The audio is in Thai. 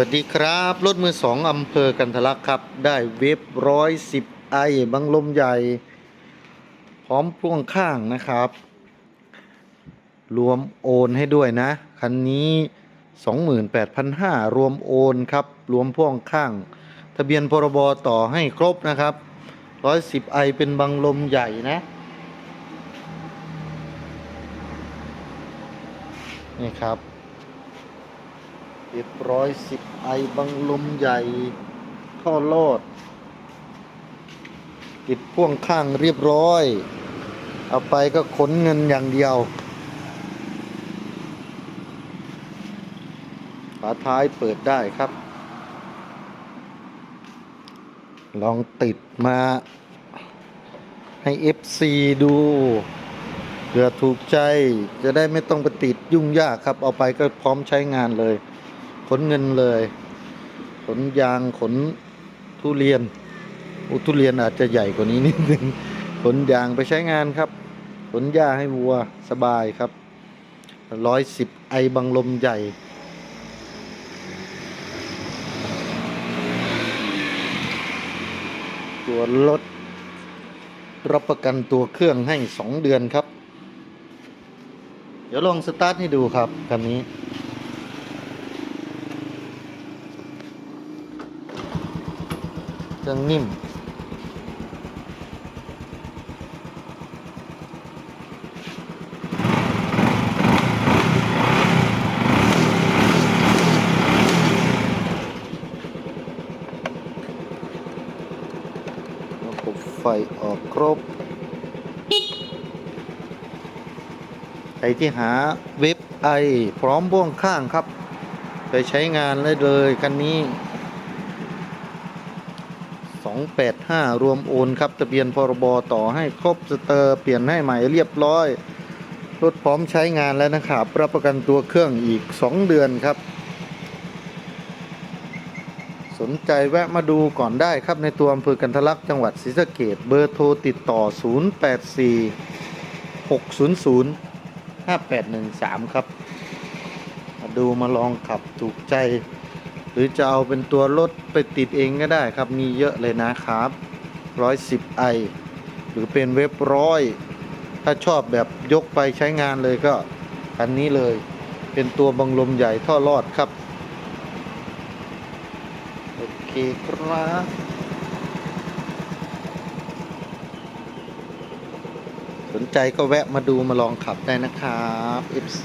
วัสดีครับ รถมือสองอำเภอกันทะลักครับ ได้เวฟร้อยสิบไอบังลมใหญ่ พร้อมพ่วงข้างนะครับ รวมโอนให้ด้วยนะ คันนี้ 28,500 รวมโอนครับ รวมพ่วงข้าง ทะเบียนพรบต่อให้ครบนะครับ110ไอเป็นบังลมใหญ่นะนี่ครับ เรียบร้อยสิบไอบังลมใหญ่ ท่อโลดติดพ่วงข้างเรียบร้อย เอาไปก็ขนเงินอย่างเดียว ฝาท้ายเปิดได้ครับ ลองติดมาให้ FC ดูเผื่อถูกใจจะได้ไม่ต้องไปติดยุ่งยากครับ เอาไปก็พร้อมใช้งานเลย ขนเงินเลย ขนยางขนทุเรียนอุทุเรียนอาจจะใหญ่กว่านี้นิดนึงขนยางไปใช้งานครับ ขนหญ้าให้วัวสบายครับร้อยสิบไอบังลมใหญ่ ตัวรถรับประกันตัวเครื่องให้สองเดือนครับ เดี๋ยวลองสตาร์ทให้ดูครับคันนี้ เครื่องนิ่มระบไฟออกครบ ใครที่หาเว็บไอพร้อมพ่วงข้างครับ ไปใช้งานได้เลยคันนี้ 285 รวมโอนครับทะเบียนพรบต่อให้ครบสเตอร์เปลี่ยนให้ใหม่เรียบร้อยรถพร้อมใช้งานแล้วนะครับ รับประกันตัวเครื่องอีก 2 เดือนครับ สนใจแวะมาดูก่อนได้ครับในตัวอำเภอกันทะลักจังหวัดศรีสะเกดเบอร์โทรติดต่อ 084 600 5813 ครับ มาดูมาลองขับถูกใจ หรือจะเอาเป็นตัวรถไปติดเองก็ได้ครับมีเยอะเลยนะครับ 110ไอหรือเป็นเว็บร้อยถ้าชอบแบบยกไปใช้งานเลยก็ อันนี้เลยเป็นตัวบังลมใหญ่ท่อรอดครับ โอเคครับสนใจก็แวะมาดูมาลองขับได้นะครับ FC